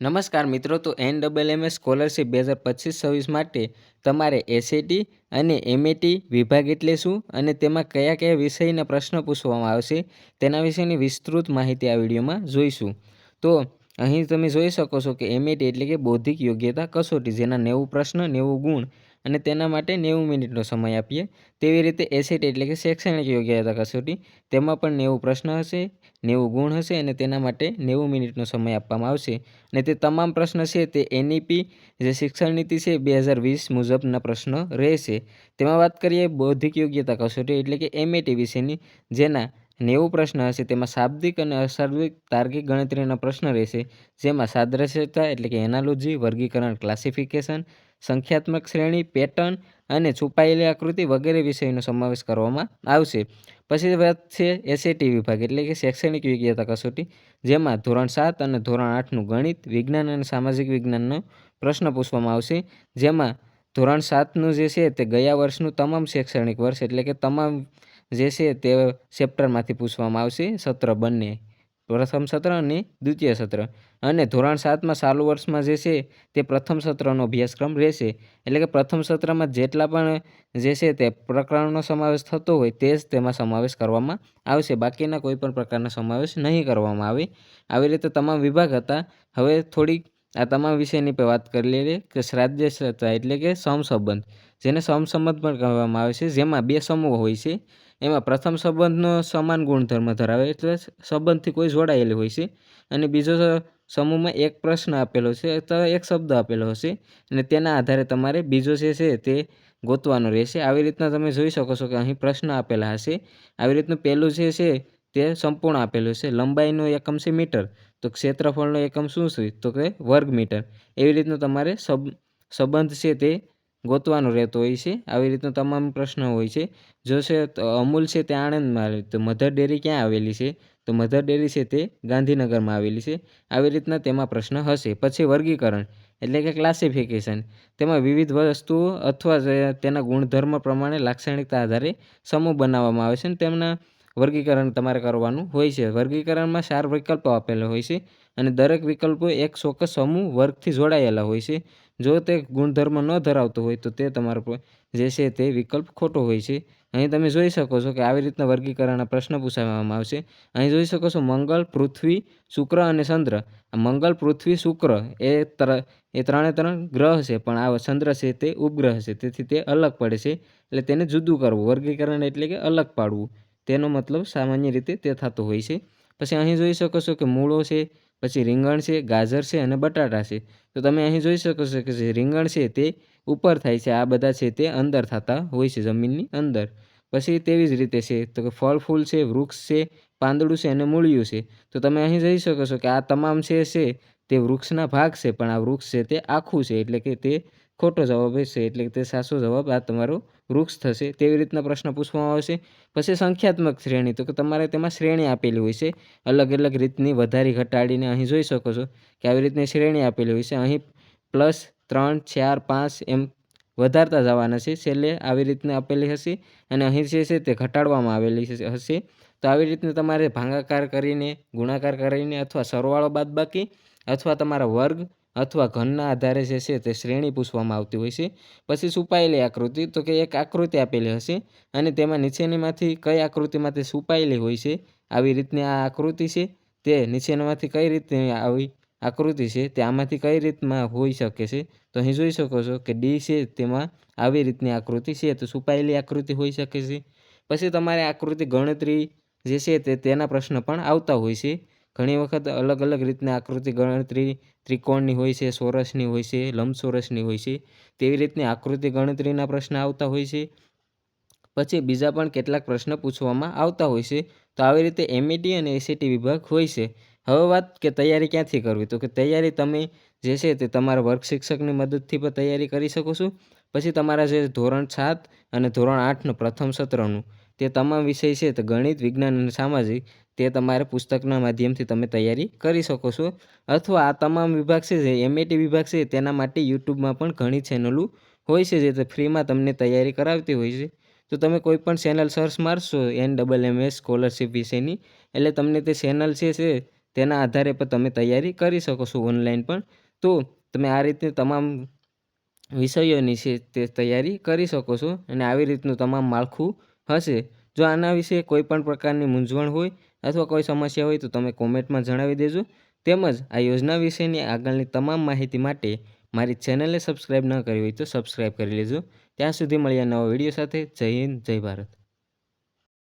નમસ્કાર મિત્રો, તો એન ડબલ એમ સ્કોલરશિપ બે હજાર પચીસ છવ્વીસ માટે તમારે એસએટી અને એમએટી વિભાગ એટલે શું અને તેમાં કયા કયા વિષયના પ્રશ્ન પૂછવામાં આવશે તેના વિશેની વિસ્તૃત માહિતી આ વિડીયોમાં જોઈશું. તો અહીં તમે જોઈ શકો છો કે એમએટી એટલે કે બૌદ્ધિક યોગ્યતા કસોટી, જેના નેવું પ્રશ્ન, નેવું ગુણ અને તેના માટે નેવું મિનિટનો સમય આપીએ. તેવી રીતે એસેટ એટલે કે શૈક્ષણિક યોગ્યતા કસોટી, તેમાં પણ નેવું પ્રશ્ન હશે, નેવું ગુણ હશે અને તેના માટે નેવું મિનિટનો સમય આપવામાં આવશે. અને તે તમામ પ્રશ્ન છે તે એનઈપી જે શિક્ષણ નીતિ છે બે હજાર વીસ મુજબના પ્રશ્નો રહેશે. તેમાં વાત કરીએ બૌદ્ધિક યોગ્યતા કસોટી એટલે કે એમએટી વિશેની જેના નેવું પ્રશ્ન હશે, તેમાં શાબ્દિક અને અશાબ્દિક તાર્કિક ગણતરીના પ્રશ્ન રહેશે, જેમાં સાદ્રશ્યતા એટલે કે એનાલોજી, વર્ગીકરણ, ક્લાસિફિકેશન, સંખ્યાત્મક શ્રેણી, પેટર્ન અને છુપાયેલી આકૃતિ વગેરે વિષયનો સમાવેશ કરવામાં આવશે. પછી વાત છે એસએટી વિભાગ એટલે કે શૈક્ષણિક યોગ્યતા કસોટી, જેમાં ધોરણ સાત અને ધોરણ આઠનું ગણિત, વિજ્ઞાન અને સામાજિક વિજ્ઞાનનો પ્રશ્ન પૂછવામાં આવશે, જેમાં ધોરણ સાતનું જે છે તે ગયા વર્ષનું તમામ શૈક્ષણિક વર્ષ એટલે કે તમામ જે છે તે ચેપ્ટરમાંથી પૂછવામાં આવશે. સત્ર બંને. પ્રથમ સત્ર અને દ્વિતીય સત્ર. અને ધોરણ સાતમાં ચાલુ વર્ષમાં જે છે તે પ્રથમ સત્રનો અભ્યાસક્રમ રહેશે. એટલે કે પ્રથમ સત્રમાં જેટલા પણ જે છે તે પ્રકરણનો સમાવેશ થતો હોય તે જ તેમાં સમાવેશ કરવામાં આવશે. બાકીના કોઈ પણ પ્રકારનો સમાવેશ નહીં કરવામાં આવે. આવી રીતે તમામ વિભાગ હતા. હવે થોડીક આ તમામ વિષયની વાત કરી લઈએ. કે શ્રાદ્ધ્યતા એટલે કે સમસંબંધ. જેને સમસંબંધ પણ કહેવામાં આવે છે. જેમાં બે સમૂહ હોય છે. એમાં પ્રથમ સંબંધનો સમાન ગુણધર્મ ધરાવે એટલે સંબંધથી કોઈ જોડાયેલી હોય છે. અને બીજો સમૂહમાં એક પ્રશ્ન આપેલો છે અથવા એક શબ્દ આપેલો હશે. અને તેના આધારે તમારે બીજો જે છે તે ગોતવાનો રહેશે. આવી રીતના તમે જોઈ શકો છો કે અહીં પ્રશ્ન આપેલા હશે. આવી રીતનું પહેલું જે છે તે સંપૂર્ણ આપેલું છે. લંબાઈનો એકમ છે મીટર. તો ક્ષેત્રફળનો એકમ શું છે? તો કે વર્ગ મીટર એવી રીતનું તમારે સબ, સંબંધ છે તે ગોતવાનો રહેતો હોય છે. આવી રીતના તમામ પ્રશ્ન હોય છે. જો છે અમૂલ છે તે આણંદમાં આવે તો મધર ડેરી ક્યાં આવેલી છે? તો મધર ડેરી છે તે ગાંધીનગરમાં આવેલી છે. આવી રીતના તેમાં પ્રશ્ન હશે. પછી વર્ગીકરણ એટલે કે ક્લાસિફિકેશન તેમાં વિવિધ વસ્તુઓ અથવા તેના ગુણધર્મ પ્રમાણે લાક્ષણિકતા આધારે સમૂહ બનાવવામાં આવે છે અને તેમના વર્ગીકરણ તમારે કરવાનું હોય છે. વર્ગીકરણમાં ચાર વિકલ્પો આપેલા હોય છે અને દરેક વિકલ્પો એક ચોક્કસ સમૂહ વર્ગથી જોડાયેલા હોય છે. જો તે ગુણધર્મ ન ધરાવતો હોય તો તે તમારો જે છે તે વિકલ્પ ખોટો હોય છે. અહીં તમે જોઈ શકો છો કે આવી રીતના વર્ગીકરણના પ્રશ્ન પૂછવામાં આવશે. અહીં જોઈ શકો છો મંગળ, પૃથ્વી, શુક્ર અને ચંદ્ર. મંગળ, પૃથ્વી, શુક્ર એ એ ત્રણે ત્રણ ગ્રહ છે, પણ આ ચંદ્ર છે તે ઉપગ્રહ છે, તેથી તે અલગ પડે છે. એટલે તેને જુદું કરવું, વર્ગીકરણ એટલે કે અલગ પાડવું. તેનો મતલબ સામાન્ય રીતે તે થતો હોય છે. પછી અહીં જોઈ શકો છો કે મૂળો છે પછી રીંગણ છે, ગાજર છે અને બટાટા છે. તો તમે અહીં જોઈ શકો છો કે જે રીંગણ છે તે ઉપર થાય છે. આ બધા છે તે અંદર થતા હોય છે જમીનની અંદર. પછી તેવી જ રીતે છે, તો કે ફળ ફૂલ છે, વૃક્ષ છે, પાંદડું છે અને મૂળિયું છે. તો તમે અહીં જોઈ શકો છો કે આ તમામ છે તે વૃક્ષના ભાગ છે, પણ આ વૃક્ષ છે તે આખું છે. એટલે કે તે ખોટો જવાબ હશે એટલે કે તે સાચો જવાબ આ તમારો વૃક્ષ થશે તેવી રીતના પ્રશ્ન પૂછવામાં આવશે. પછી સંખ્યાત્મક શ્રેણી તો કે તમારે તેમાં શ્રેણી આપેલી હોય છે. અલગ અલગ રીતની વધારી ઘટાડીને અહીં જોઈ શકો છો કે આવી રીતની શ્રેણી આપેલી હોય છે. અહીં પ્લસ ત્રણ, ચાર, પાંચ એમ વધારતા જવાના છે. છેલ્લે આવી રીતના આપેલી હશે અને અહીં જે છે તે ઘટાડવામાં આવેલી હશે. તો આવી રીતના તમારે ભાગાકાર કરીને, ગુણાકાર કરીને અથવા સરવાળો બાદબાકી અથવા તમારા વર્ગ અથવા ઘનના આધારે જે છે તે શ્રેણી પૂછવામાં આવતી હોય છે. પછી છુપાયેલી આકૃતિ, તો કે એક આકૃતિ આપેલી હશે અને તેમાં નીચેનીમાંથી કઈ આકૃતિમાંથી છુપાયેલી હોય છે, આવી રીતની આ આકૃતિ છે. તે નીચેનામાંથી કઈ રીતની આવી આકૃતિ છે, તે આમાંથી કઈ રીતમાં હોઈ શકે છે. તો અહીં જોઈ શકો છો કે ડી છે તેમાં આવી રીતની આકૃતિ છે, તો છુપાયેલી આકૃતિ હોઈ શકે છે. પછી તમારે આકૃતિ ગણતરી જે છે તે તેના પ્રશ્ન પણ આવતા હોય છે. ઘણી વખત અલગ અલગ રીતના આકૃતિ ગણતરી ત્રિકોણની હોય છે, સોરસની હોય છે લંબચોરસની હોય છે, તેવી રીતની આકૃતિ ગણતરીના પ્રશ્ન આવતા હોય છે. પછી બીજા પણ કેટલાક પ્રશ્ન પૂછવામાં આવતા હોય છે. તો આવી રીતે એમઈટી અને એસીટી વિભાગ હોય છે. હવે વાત કે તૈયારી ક્યાંથી કરવી? તો કે તૈયારી તમે જે છે તે તમારા વર્ગ શિક્ષકની મદદથી પણ તૈયારી કરી શકો છો. પછી તમારા જે ધોરણ સાત અને ધોરણ આઠનું પ્રથમ સત્રનું તે તમામ વિષય છે તે ગણિત, વિજ્ઞાન અને સામાજિક તે તમારે પુસ્તકના માધ્યમથી તમે તૈયારી કરી શકો છો. અથવા આ તમામ વિભાગ છે જે એમએટી વિભાગ છે, તેના માટે યુટ્યુબમાં પણ ઘણી ચેનલો હોય છે જે ફ્રીમાં તમને તૈયારી કરાવતી હોય છે. તો તમે કોઈ પણ channel search મારશો N double M S scholarship વિશેની, એટલે તમને તે ચેનલ છે છે તેના આધારે પણ તમે તૈયારી કરી શકો છો ઓનલાઈન પણ. તો તમે આ રીતે તમામ વિષયોની છે તે તૈયારી કરી શકો છો અને આવી રીતનું તમામ માળખું હશે. જો આના વિશે કોઈ પણ પ્રકારની મૂંઝવણ હોય અથવા કોઈ સમસ્યા હોય તો તમે કોમેન્ટમાં જણાવી દેજો. તેમજ આ યોજના વિશેની આગળની તમામ માહિતી માટે મારી ચેનલને સબસ્ક્રાઈબ ન કરી હોય તો સબસ્ક્રાઈબ કરી લેજો. ત્યાં સુધી મળ્યા નવા વીડિયો સાથે. જય હિન્દ, જય ભારત.